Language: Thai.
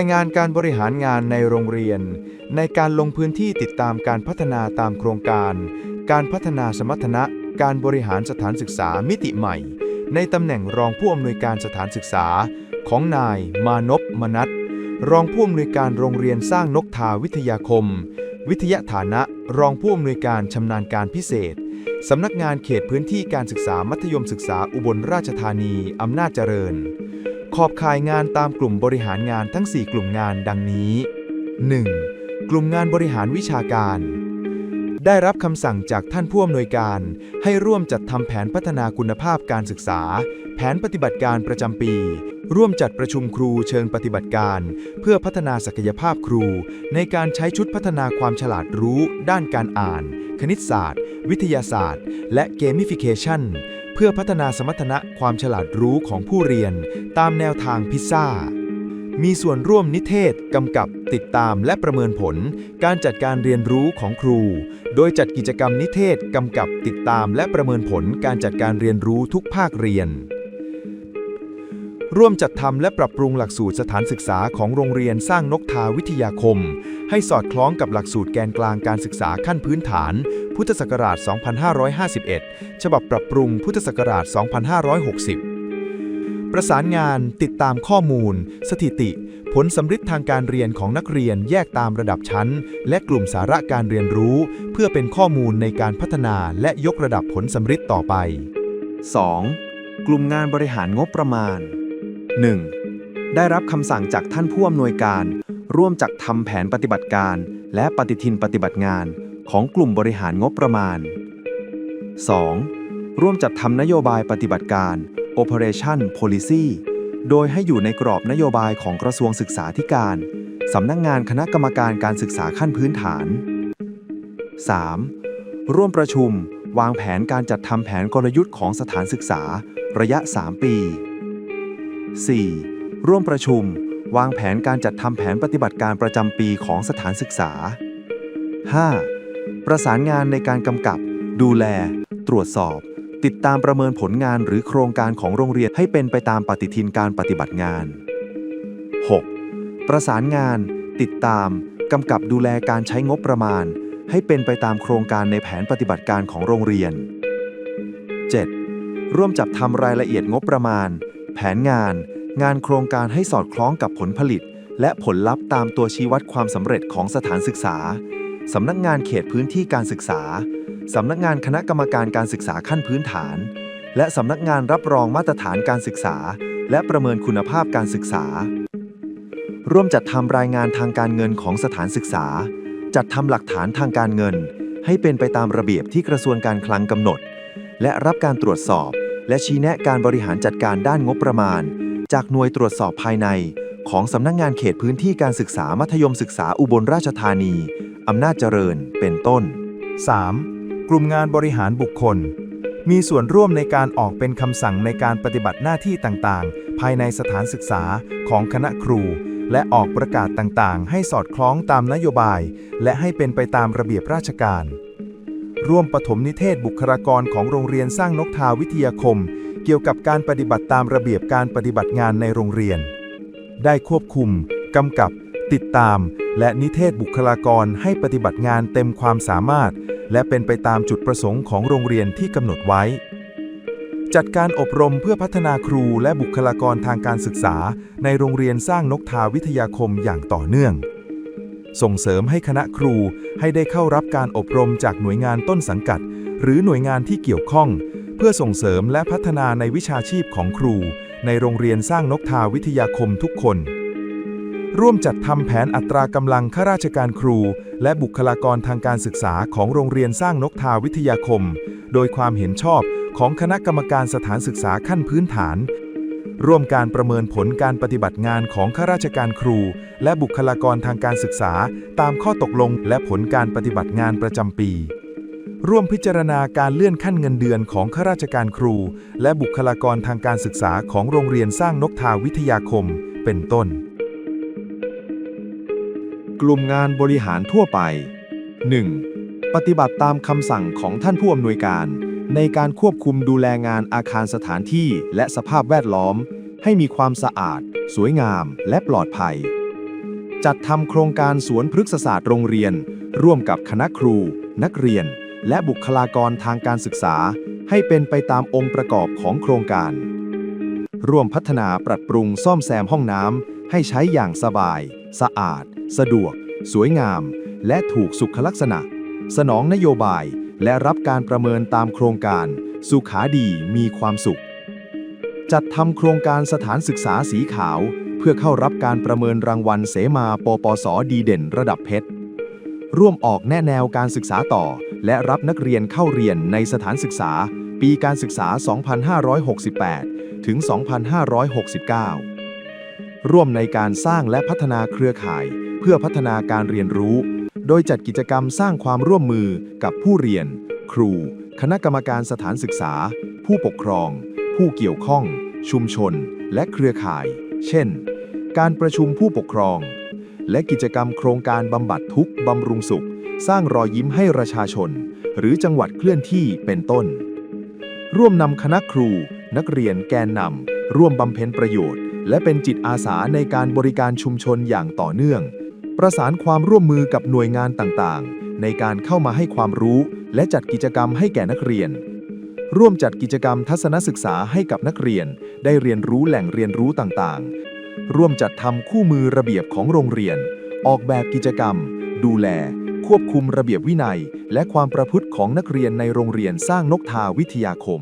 รายงานการบริหารงานในโรงเรียน ในการลงพื้นที่ติดตามการพัฒนาตามโครงการ การพัฒนาสมรรถนะ การบริหารสถานศึกษามิติใหม่ ในตำแหน่งรองผู้อำนวยการสถานศึกษา ของนาย มานพมนัทรองผู้อำนวยการโรงเรียนสร้างนกทาวิทยาคม วิทยาฐานะ รองผู้อำนวยการชำนาญการพิเศษสำนักงานเขตพื้นที่การศึกษามัธยมศึกษาอุบลราชธานี อำนาจเจริญ ขอบข่ายงานตามกลุ่มบริหารงานทั้ง 4 กลุ่มงานดังนี้ 1. กลุ่มงานบริหารวิชาการ ได้รับคำสั่งจากท่านผู้อำนวยการ ให้ร่วมจัดทำแผนพัฒนาคุณภาพการศึกษา แผนปฏิบัติการประจำปี ร่วมจัดประชุมครูเชิงปฏิบัติการ เพื่อพัฒนาศักยภาพครู ในการใช้ชุดพัฒนาความฉลาดรู้ ด้านการอ่าน คณิตศาสตร์ วิทยาศาสตร์ และเกมฟิเคชันเพื่อพัฒนาสมรรถนะความฉลาดรู้ของผู้เรียน ตามแนวทางพิซซ่า มีส่วนร่วมนิเทศ กำกับติดตามและประเมินผล การจัดการเรียนรู้ของครู โดยจัดกิจกรรมนิเทศ กำกับติดตามและประเมินผลการจัดการเรียนรู้ทุกภาคเรียน ร่วมจัดทำและปรับปรุงหลักสูตรสถานศึกษาของโรงเรียนสร้างนกทาวิทยาคม ให้สอดคล้องกับหลักสูตรแกนกลางการศึกษาขั้นพื้นฐาน พุทธศักราช 2551 ฉบับปรับปรุงพุทธศักราช 2560 ประสานงาน ติดตามข้อมูล สถิติ ผลสำฤทธิ์ทางการเรียนของนักเรียนแยกตามระดับชั้น และกลุ่มสาระการเรียนรู้ เพื่อเป็นข้อมูลในการพัฒนาและยกระดับผลสำฤทธิ์ต่อไป 2. กลุ่มงานบริหารงบประมาณ 1. ได้รับคำสั่งจากท่านผู้อำนวยการ ร่วมจัดทำแผนปฏิบัติการ และปฏิทินปฏิบัติงาน ของกลุ่มบริหารงบประมาณ 2. ร่วมจัดทำนโยบายปฏิบัติการ Operation Policy โดยให้อยู่ในกรอบนโยบายของกระทรวงศึกษาธิการ สำนักงงานคณะกรรมการการศึกษาขั้นพื้นฐาน 3. ร่วมประชุม วางแผนการจัดทำแผนกลยุทธ์ของสถานศึกษา ระยะ 3 ปี 4. ร่วมประชุม วางแผนการจัดทำแผนปฏิบัติการประจำปีของสถานศึกษา 5. ประสานงานในการกำกับ ดูแล ตรวจสอบ ติดตามประเมินผลงานหรือโครงการของโรงเรียนให้เป็นไปตามปฏิทินการปฏิบัติงาน 6. ประสานงาน ติดตาม กำกับดูแลการใช้งบประมาณ ให้เป็นไปตามโครงการในแผนปฏิบัติการของโรงเรียน 7. ร่วมจัดทำรายละเอียดงบประมาณ แผนงาน งานโครงการให้สอดคล้องกับผลผลิต และผลลัพธ์ตามตัวชี้วัดความสำเร็จของสถานศึกษา สำนักงานเขตพื้นที่การศึกษา สำนักงานคณะกรรมการการศึกษาขั้นพื้นฐาน และสำนักงานรับรองมาตรฐานการศึกษา และประเมินคุณภาพการศึกษา ร่วมจัดทำรายงานทางการเงินของสถานศึกษา จัดทำหลักฐานทางการเงิน ให้เป็นไปตามระเบียบที่กระทรวงการคลังกำหนด และรับการตรวจสอบ และชี้แนะการบริหารจัดการด้านงบประมาณ จากหน่วยตรวจสอบภายใน ของสำนักงานเขตพื้นที่การศึกษามัธยมศึกษาอุบลราชธานีอำนาจเจริญเป็นต้น 3. กลุ่มงานบริหารบุคคล มีส่วนร่วมในการออกเป็นคำสั่งในการปฏิบัติหน้าที่ต่างๆ ภายในสถานศึกษาของคณะครู และออกประกาศต่างๆ ให้สอดคล้องตามนโยบาย และให้เป็นไปตามระเบียบราชการ ร่วมปฐมนิเทศบุคลากรของโรงเรียนสร้างนกทาวิทยาคม เกี่ยวกับการปฏิบัติตามระเบียบการปฏิบัติงานในโรงเรียน ได้ควบคุมกำกับ ติดตาม และนิเทศบุคลากรให้ปฏิบัติงานเต็มความสามารถ และเป็นไปตามจุดประสงค์ของโรงเรียนที่กำหนดไว้ จัดการอบรมเพื่อพัฒนาครูและบุคลากรทางการศึกษา ในโรงเรียนสร้างนกทาวิทยาคมอย่างต่อเนื่อง ส่งเสริมให้คณะครูให้ได้เข้ารับการอบรมจากหน่วยงานต้นสังกัด หรือหน่วยงานที่เกี่ยวข้อง เพื่อส่งเสริมและพัฒนาในวิชาชีพของครู ในโรงเรียนสร้างนกทาวิทยาคมทุกคน ร่วมจัดทำแผนอัตรากำลังข้าราชการครู และบุคลากรทางการศึกษาของโรงเรียนสร้างนกทาวิทยาคม โดยความเห็นชอบของคณะกรรมการสถานศึกษาขั้นพื้นฐาน ร่วมการประเมินผลการปฏิบัติงานของข้าราชการครู และบุคลากรทางการศึกษา ตามข้อตกลงและผลการปฏิบัติงานประจำปี ร่วมพิจารณาการเลื่อนขั้นเงินเดือนของข้าราชการครู และบุคลากรทางการศึกษาของโรงเรียนสร้างนกทาวิทยาคม เป็นต้น กลุ่มงานบริหารทั่วไป 1. ปฏิบัติตามคำสั่งของท่านผู้อำนวยการ ในการควบคุมดูแลงานอาคารสถานที่และสภาพแวดล้อม ให้มีความสะอาด สวยงาม และปลอดภัย จัดทำโครงการสวนพฤกษศาสตร์โรงเรียน ร่วมกับคณะครู นักเรียน และบุคลากรทางการศึกษา ให้เป็นไปตามองค์ประกอบของโครงการ ร่วมพัฒนาปรับปรุงซ่อมแซมห้องน้ำให้ใช้อย่างสบาย สะอาด สะดวก สวยงาม และถูกสุขลักษณะ สนองนโยบายและรับการประเมินตามโครงการ สุขาดีมีความสุข จัดทำโครงการสถานศึกษาสีขาว เพื่อเข้ารับการประเมินรางวัลเสมาปปสดีเด่นระดับเพชรร่วมออกแนะแนวการศึกษาต่อ และรับนักเรียนเข้าเรียนในสถานศึกษา ปีการศึกษา 2568 ถึง 2569 ร่วมในการสร้างและพัฒนาเครือข่าย เพื่อพัฒนาการเรียนรู้ โดยจัดกิจกรรมสร้างความร่วมมือกับผู้เรียน ครู คณะกรรมการสถานศึกษา ผู้ปกครอง ผู้เกี่ยวข้อง ชุมชน และเครือข่าย เช่น การประชุมผู้ปกครอง และกิจกรรมโครงการบำบัดทุกบำรุงสุข สร้างรอยยิ้มให้ประชาชน หรือจังหวัดเคลื่อนที่เป็นต้น ร่วมนำคณะครู นักเรียนแกนนำร่วมบำเพ็ญประโยชน์ และเป็นจิตอาสาในการบริการชุมชนอย่างต่อเนื่อง ประสานความร่วมมือกับหน่วยงานต่างๆ ในการเข้ามาให้ความรู้ และจัดกิจกรรมให้แก่นักเรียน ร่วมจัดกิจกรรมทัศนศึกษาให้กับนักเรียน ได้เรียนรู้แหล่งเรียนรู้ต่างๆ ร่วมจัดทำคู่มือระเบียบของโรงเรียน ออกแบบกิจกรรม ดูแล ควบคุมระเบียบวินัย และความประพฤติของนักเรียนในโรงเรียนสร้างนกทาวิทยาคม